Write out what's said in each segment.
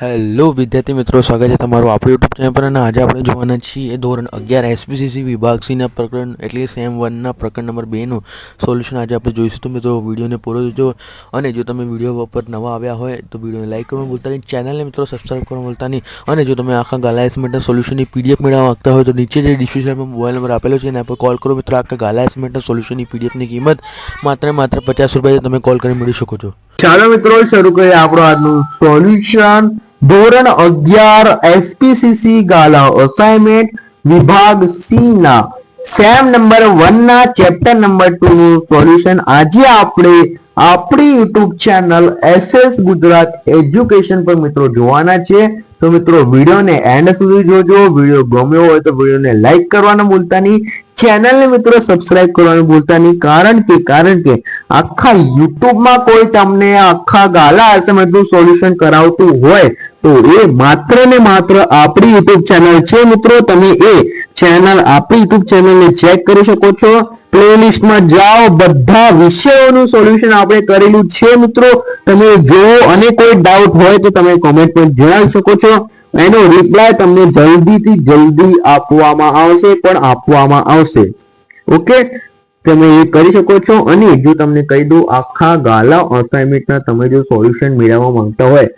Hello વિદ્યાર્થી મિત્રો, સ્વાગત છે તમારું આપણું યુટ્યુબ ચેનલ પર અને આજે આપણે જોવાના છીએ ધોરણ અગિયાર એસપીસીસી વિભાગ સીના પ્રકરણ એટલે સેમ વનના પ્રકરણ નંબર બેનું સોલ્યુશન આજે આપણે જોઈશું. તો મિત્રો, વિડીયોને પૂરો જોજો અને જો તમે વીડિયો પર નવા આવ્યા હોય તો વિડીયોને લાઇક કરવાનું ભૂલતા નહીં. ચેનલને મિત્રો સબસ્ક્રાઈબ કરવાનું ભૂલતા નહીં. અને જો તમે આખા ગાલા એસમેન્ટના સોલ્યુશનની પીડીએફ મેળવવા માગતા હોય તો નીચે જે ડિસ્ક્રિપ્શનમાં મોબાઈલ નંબર આપેલો છે એના પર કોલ કરો. મિત્રો, આખા ગાલા એસમેન્ટના સોલ્યુશનની પીડીએફની કિંમત માત્ર માત્ર પચાસ રૂપિયા તમે કોલ કરી મેળવી શકો છો. ચાલો મિત્રો, શરૂ કરીએ આપણું આજનું સોલ્યુશન ધોરણ અગિયાર એસપીસીસી ગાલા અસાઇનમેન્ટ વિભાગ સી ના સેમ નંબર વન ના ચેપ્ટર નંબર ટુ નું સોલ્યુશન આજે આપણે આપણી YouTube channel SS Gujarat education પર મિત્રો જોવાના છે. તો મિત્રો વિડીયોને એન્ડ સુધી જોજો. વીડિયો ગમ્યો હોય તો વિડીયોને લાઈક કરવાનું ભૂલતા નહીં. ચેનલને મિત્રો સબસ્ક્રાઇબ કરવાનું ભૂલતા નહીં. કારણ કે કારણ કે આખા યુટ્યુબમાં કોઈ તમને આખા ગાલા અસાઇનમેન્ટનું સોલ્યુશન કરાવતું હોય, તો એ માત્ર ને માત્ર આપણી યુટ્યુબ ચેનલ છે મિત્રો. તમે એ ચેનલ આપણી યુટ્યુબ ચેનલને ચેક કરી શકો છો. પ્લેલિસ્ટમાં જાઓ, બધા વિષયોનું સોલ્યુશન આપણે કરેલું છે મિત્રો. તમે જોવો, અને કોઈ ડાઉટ હોય તો તમે કોમેન્ટ પર જણાવી શકો છો. એનો રિપ્લાય તમને જલ્દીથી જલ્દી આપવામાં આવશે, પણ આપવામાં આવશે. ઓકે તમે એ કરી શકો છો અને જો તમને કહી દઉં, આખા ગાલા અસાઇનમેન્ટના તમે જો સોલ્યુશન મેળવવા માંગતા હોય,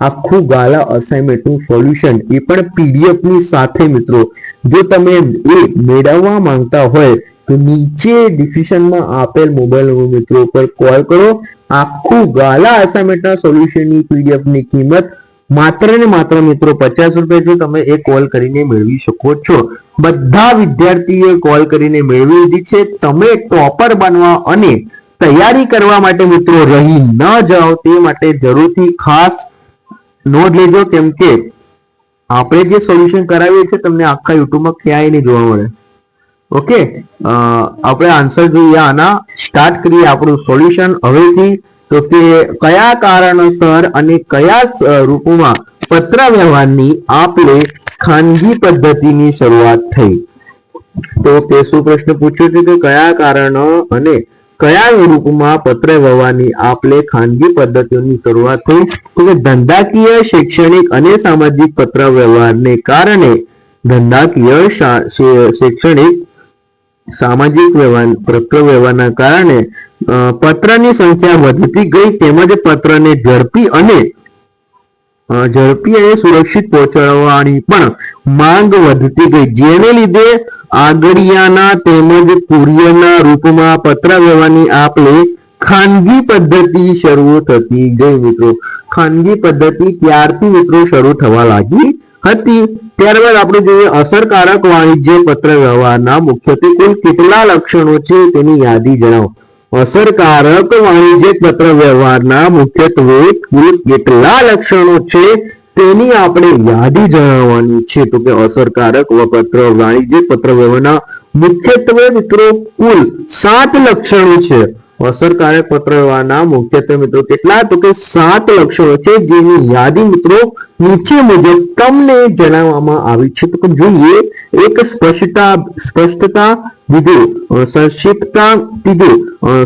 આખું ગાલા અસાઇનમેન્ટનું સોલ્યુશન એ પણ પીડીએફની સાથે મિત્રો. જો તમે એ મેળવવા માંગતા હોય, તો નીચે ડિસ્ક્રિપ્શનમાં આપેલ મોબાઈલ નંબર મિત્રો પર કોલ કરો. આખું ગાલા અસાઇનમેન્ટના સોલ્યુશનની પીડીએફની કિંમત માત્ર ને માત્ર મિત્રો, પચાસ રૂપિયા જો તમે એ કોલ કરીને મેળવી શકો છો. બધા વિદ્યાર્થીઓ કોલ કરીને મેળવી લીધી છે. તમે ટોપર બનવા અને તૈયારી કરવા માટે મિત્રો રહી ન જાઓ તે માટે જરૂરથી ખાસ નોંધ લેજો, કેમ કે આપણે જે સોલ્યુશન કરાવીએ છીએ તમને આખા યુટ્યુબમાં ક્યાંય નહીં જોવા મળે. ઓકે આપણે આન્સર જોઈએ આના. સ્ટાર્ટ કરીએ આપણું સોલ્યુશન હવેથી તો કે કયા કારણોસર અને કયા રૂપમાં પત્ર વ્યવહારની આપલે ખાનગી પદ્ધતિની શરૂઆત થઈ? તો કે શું પ્રશ્ન પૂછ્યો છે કે કયા કારણો અને કયા રૂપમાં પત્ર વ્યવહારની આપલે ખાનગી પદ્ધતિઓની શરૂઆત થઈ? તો કે ધંધાકીય, શૈક્ષણિક અને સામાજિક પત્ર વ્યવહારને કારણે ધંધાકીય શૈક્ષણિક, સામાજિક વ્યવહાર પત્ર વ્યવહારના કારણે પત્રની સંખ્યા વધતી ગઈ તેમજ પત્રને ઝડપી અને ઝડપી અને સુરક્ષિત પહોંચાડવાની પણ માંગ વધતી ગઈ. જેને લીધે આગળિયાના તેમજ કુરિયરના રૂપમાં પત્ર વ્યવહારની આપલે ખાનગી પદ્ધતિ શરૂ થતી ગઈ મિત્રો. ખાનગી પદ્ધતિ ત્યારથી મિત્રો શરૂ થવા લાગી હતી. ત્યારબાદ આપણે જોઈએ અસરકારક વાણિજ્ય પત્ર વ્યવહારના મુખ્યત્વે કુલ કેટલા લક્ષણો છે તેની યાદી જણાવો. અસરકારક વાણિજ્ય પત્ર વ્યવહારના મુખ્યત્વે કુલ કેટલા લક્ષણો છે, તેની આપણે યાદી જણાવવાની છે. તો કે અસરકારક પત્ર વાણિજ્ય પત્ર વ્યવહારના મુખ્યત્વે મિત્રો કુલ સાત લક્ષણો છે. અસરકારક પત્ર વ્યવહારના મુખ્યત્વે મિત્રો કેટલા તો કે સાત લક્ષણો છે જેની યાદી મિત્રો નીચે મુજબ તમને જણાવવામાં આવી છે. તો જોઈએ, એક સ્પષ્ટતા સ્પષ્ટતા બીજું સંક્ષિપ્તતા ત્રીજું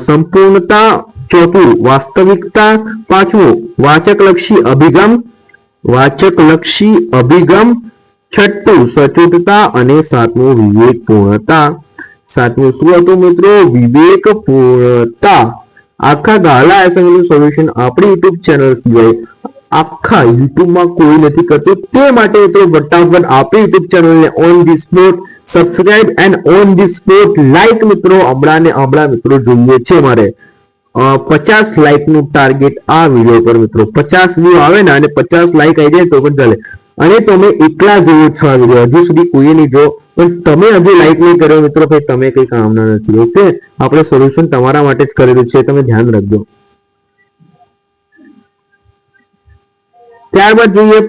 સંપૂર્ણતા ચોથું વાસ્તવિકતા પાંચમું વાચકલક્ષી અભિગમ વાચકલક્ષી અભિગમ, છઠ્ઠું સચોટતા અને સાતમું વિવેકપૂર્ણતા. સાતમું શું હતું મિત્રો? વિવેક પૂર્ણતા આખા ગાલા એસેમ્બલી સોલ્યુશન આપણી યુટ્યુબ ચેનલ સિવાય આખા યુટ્યુબમાં કોઈ નથી કરતું. તે માટે મિત્રો, ફટાફટ આપણી યુટ્યુબ ચેનલને on the spot subscribe and on the spot like મિત્રો. હમણાં ને હમણાં મિત્રો, જોઈએ છે મારે. પચાસનું ટાર્ગેટ આ વીડિયો પર મિત્રો. પચાસ વ્યૂ આવે ને અને પચાસ લાઈક આવી જાય તો પણ ચાલે. અને તમે એકલા જોયો છો આ વીડિયો હજુ સુધી કોઈએ નહીં જો પણ તમે હજુ લાઈક નહીં કર્યો મિત્રો, ભાઈ તમે કઈ કામના નથી ઓકે આપણે સોલ્યુશન તમારા માટે જ કરેલું છે, તમે ધ્યાન રાખજો. ત્યારબાદ જોઈએ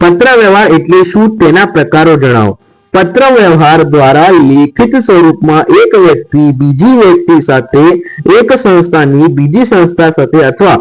પત્ર વ્યવહાર એટલે શું તેના પ્રકારો જણાવો. પત્ર વ્યવહાર દ્વારા લેખિત સ્વરૂપમાં એક વ્યક્તિ બીજી વ્યક્તિ સાથે એક સંસ્થાની બીજી સંસ્થા સાથે અથવા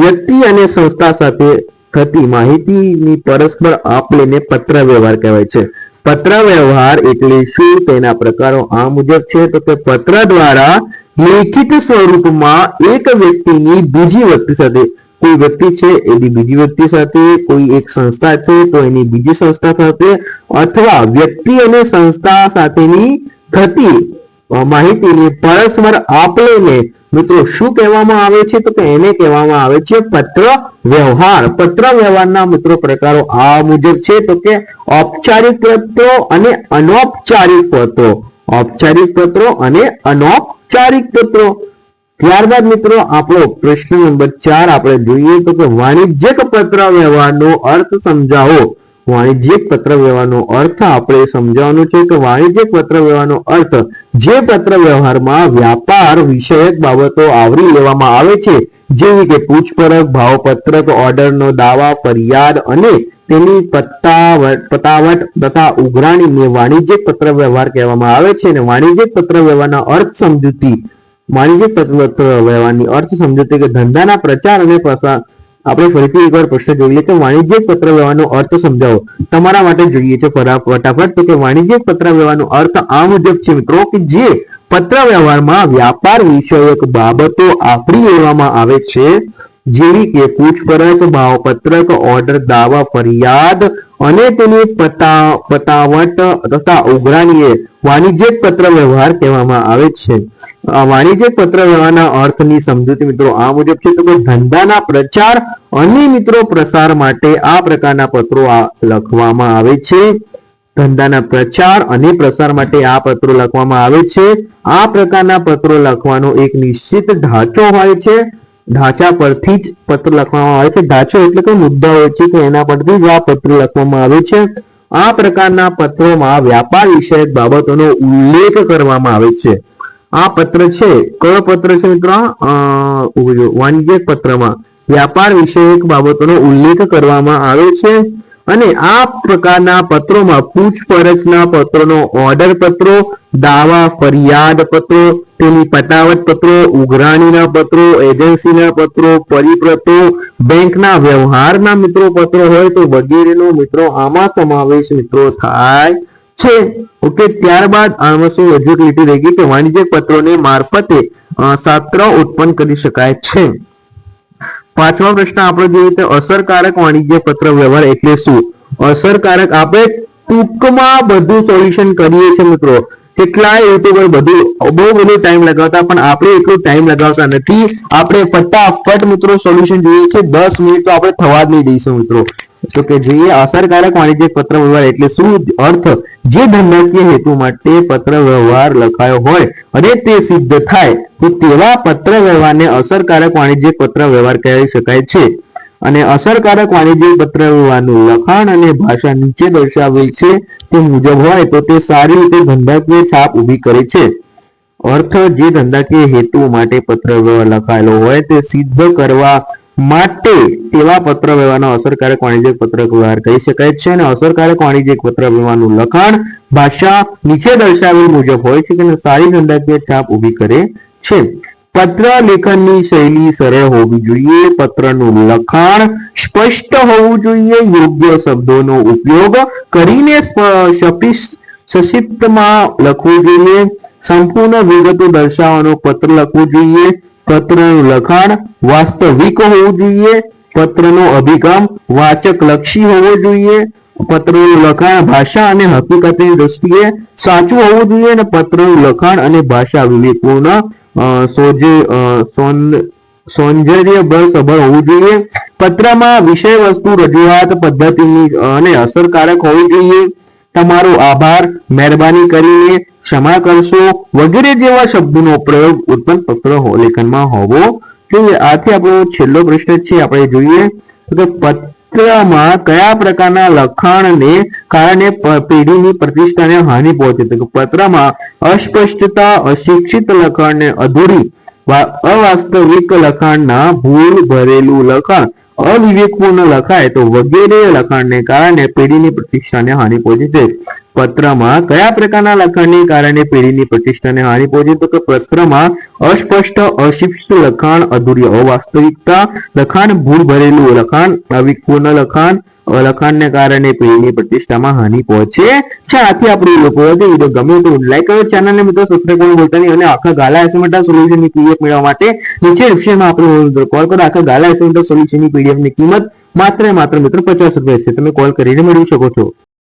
વ્યક્તિ અને સંસ્થા સાથે થતી માહિતીની પરસ્પર આપ લઈને પત્ર વ્યવહાર કહેવાય છે. પત્ર વ્યવહાર એટલે શું તેના પ્રકારો આ મુજબ છે તો કે પત્ર દ્વારા લેખિત સ્વરૂપમાં એક વ્યક્તિની બીજી વ્યક્તિ સાથે, કોઈ વ્યક્તિ છે એની બીજી વ્યક્તિ સાથે, કોઈ એક સંસ્થા છે તો એની બીજી સંસ્થા સાથે અથવા વ્યક્તિ અને સંસ્થા સાથેની થતી માહિતીની પરસ્પર આપલે મિત્રો, શું કહેવામાં આવે છે? તો કે એને કહેવામાં આવે છે પત્ર વ્યવહાર. પત્ર વ્યવહારના મિત્રો પ્રકારો આ મુજબ છે. તો કે ઔપચારિક પત્રો અને અનૌપચારિક પત્રો. ઔપચારિક પત્રો અને અનૌપચારિક પત્રો. ત્યારબાદ મિત્રો, આપણો પ્રશ્ન નંબર ચાર આપણે જોઈએ તો કે વાણિજ્યક પત્ર વ્યવહારનો અર્થ સમજાવો. વાણિજ્યક પત્ર વ્યવહારનો અર્થ આપણે સમજાવવાનો છે કે વાણિજ્યિક પત્ર વ્યવહારનો અર્થ જે પત્ર વ્યવહારમાં વ્યાપાર વિષયક બાબતો આવરી લેવામાં આવે છે, જેવી કે પૂછપરછ, ભાવપત્રક, ઓર્ડરનો દાવા, ફરિયાદ અને તેની પત્તાવટ, પતાવટ તથા ઉઘરાણીને વાણિજ્યિક પત્ર વ્યવહાર કહેવામાં આવે છે અને વાણિજ્યિક પત્ર વ્યવહારના અર્થ સમજૂતી, વાણિજ્યિક પત્ર વ્યવહારની અર્થ સમજૂતી કે ધંધાના પ્રચાર અને પ્રસાર આપણે ફરીથી એકવાર પ્રશ્ન જોઈ લઈએ કે વાણિજ્યિક પત્ર વ્યવહારનો અર્થ સમજાવો. તમારા માટે જોઈએ છે ફટાફટ તો કે વાણિજ્યિક પત્ર વ્યવહારનો અર્થ આ મુજબ છે મિત્રો કે જે પત્ર વ્યવહારમાં વ્યાપાર વિષયક બાબતો આવરી લેવામાં આવે છે. જેવી કે પૂછપરછ, ભાવપત્રક, ઓર્ડર, દાવા, ફરિયાદ અને તેની પતા, પતાવટ તથા ઉઘરાણીએ વાણિજ્યક પત્ર વ્યવહાર કહેવામાં આવે છે. વાણિજ્યક પત્ર વ્યવહારના અર્થની સમજૂતી મિત્રો આ મુજબ છે તો કે ધંધાના પ્રચાર અને મિત્રો પ્રસાર માટે આ પ્રકારના પત્રો લખવામાં આવે છે. ધંધાના પ્રચાર અને પ્રસાર માટે આ પત્રો લખવામાં આવે છે. આ પ્રકારના પત્રો લખવાનો એક નિશ્ચિત ઢાંચો હોય છે. ઢાંચા પરથી જ પત્ર લખવામાં આવે છે. ઢાંચો એટલે કે મુદ્દા હોય છે કે એના પરથી જ આ પત્ર લખવામાં આવે છે. આ પ્રકારના પત્રોમાં વ્યાપાર વિષયક બાબતોનો ઉલ્લેખ કરવામાં આવે છે. આ પત્ર છે. કયો પત્ર છે મિત્રો? વાણિજ્ય પત્રમાં. વ્યાપાર વિષયક બાબતોનો ઉલ્લેખ કરવામાં આવે છે. અને આ પ્રકારના પત્રોમાં પૂછપરછના પત્રોનો ઓર્ડર પત્રો, દાવા ફરિયાદ પત્રો તેની પતાવટ પત્રો, ઉઘરાણીના પત્રો એજન્સીના પત્રો, પરિપત્રો, બેંકના વ્યવહારના મિત્રો પત્રો હોય તો વગેરેનો મિત્રો આમાં સમાવેશ મિત્રો થાય છે. ઓકે, ત્યારબાદ આમાં શું એક્ઝિક્યુટિવ રહી ગઈ કે વાણિજ્ય પત્રોને મારફતે સાત્ર ઉત્પન્ન કરી શકાય છે. પાંચમા પ્રશ્ન આપણે જોઈએ તો અસરકારક વાણિજ્ય પત્ર વ્યવહાર એટલે શું? અસરકારક આપણે ટૂંકમાં બધું સોલ્યુશન કરીએ છીએ મિત્રો. કેટલાય યુટ્યુબર બધું, બહુ બધું ટાઈમ લગાવતા, પણ આપણે એટલું ટાઈમ લગાવતા નથી. આપણે ફટાફટ મિત્રો સોલ્યુશન જોઈએ છે. દસ મિનિટ તો આપણે થવા જ નહીં દઈશું મિત્રો. તો કે જોઈએ, અસરકારક વાણિજ્યિક પત્ર વ્યવહાર એટલે શું? અર્થ, જે ધંધાકીય હેતુ માટે પત્ર વ્યવહાર લખાયો હોય અને તે સિદ્ધ થાય, તો તેવા પત્ર વ્યવહારને અસરકારક વાણિજ્યિક પત્ર વ્યવહાર કહી શકાય છે. અને અસરકારક વાણિજ્યક પત્ર વ્યવહારનું લખાણ અને ભાષા નીચે દર્શાવેલ છે તે મુજબ હોય, તો તે સારી રીતે ધંધાકીય છાપ ઊભી કરે છે. અર્થ, જે ધંધાકીય હેતુ માટે પત્ર વ્યવહાર લખાયેલો હોય, તે સિદ્ધ કરવા માટે તેવા પત્ર વ્યવહારનો અસરકારક વાણિજ્યક પત્રક વ્યવહાર કહી શકાય છે અને અસરકારક વાણિજ્યક પત્ર વ્યવહારનું લખાણ ભાષા નીચે દર્શાવેલ મુજબ હોય છે કે સારી ધંધાકીય છાપ ઊભી કરે છે. પત્ર લેખનની શૈલી સરળ હોવી જોઈએ. પત્રનું લખાણ સ્પષ્ટ હોવું જોઈએ. યોગ્ય શબ્દોનો ઉપયોગ કરીને સશિપ્તમાં લખવું જોઈએ. સંપૂર્ણ વિગતો દર્શાવવાનો પત્ર લખવું જોઈએ. પત્રનું લખાણ વાસ્તવિક હોવું જોઈએ, પત્રનો અભિગમ વાચક લક્ષી હોવો જોઈએ, પત્રનું લખાણ ભાષા અને હકીકતની દ્રષ્ટિએ સાચું હોવું જોઈએ અને પત્રનું લખાણ અને ભાષા વિવેકપૂર્ણ સોજે સૌંદર્યભર સભર હોવું જોઈએ. પત્રમાં વિષય વસ્તુ રજૂઆત પદ્ધતિની અને અસરકારક હોવી જોઈએ. તમારો આભાર, મહેરબાની કરીને ક્ષમા કરશો વગેરે જેવા શબ્દોનો પ્રયોગ ઉત્પન્ન પત્ર લેખનમાં હોવો જોઈએ. આથી આપણો છેલ્લો પ્રશ્ન છે, આપણે જોઈએ તો પત્રમાં કયા પ્રકારના લખાણને કારણે પેઢીની પ્રતિષ્ઠાને હાનિ પહોંચે? તો પત્રમાં અસ્પષ્ટતા, અશિક્ષિત લખાણને અધૂરી અવાસ્તવિક લખાણના ભૂલ ભરેલું લખાણ અવિવેકપૂર્ણ લખાય તો વગેરે લખાણને કારણે પેઢીની પ્રતિષ્ઠાને હાનિ પહોંચે છે પત્રમાં કયા પ્રકારના લખાણને કારણે પેઢીની પ્રતિષ્ઠાને હાનિ પહોંચી? તો કે પત્રમાં અસ્પષ્ટ, અશિક્ષિત લખાણ, અધૂરી, અવાસ્તવિકતા લખાણ ભૂલ ભરેલું લખાણ અવિપૂર્ણ લખાણ લખાણને કારણે પેઢીની પ્રતિષ્ઠામાં હાનિ પહોંચે છે. આથી આપણે લોકો વીડિયો ગમે તો લાઈક કરો ચેનલને મિત્રો સબસ્ક્રાઈબ કરવાનું ભૂલતા નહીં અને આખા ગાલા એસેમેન્ટા સોલ્યુશનની પીડીએફ મેળવવા માટે નીચે ડિસ્ક્રિપ્શનમાં આપણે કોલ કરો. આખા ગાલા એસેમેન્ટા સોલ્યુશનની પીડીએફની કિંમત માત્ર માત્ર મિત્રો પચાસ રૂપિયા છે. તમે કોલ કરીને મેળવી શકો છો.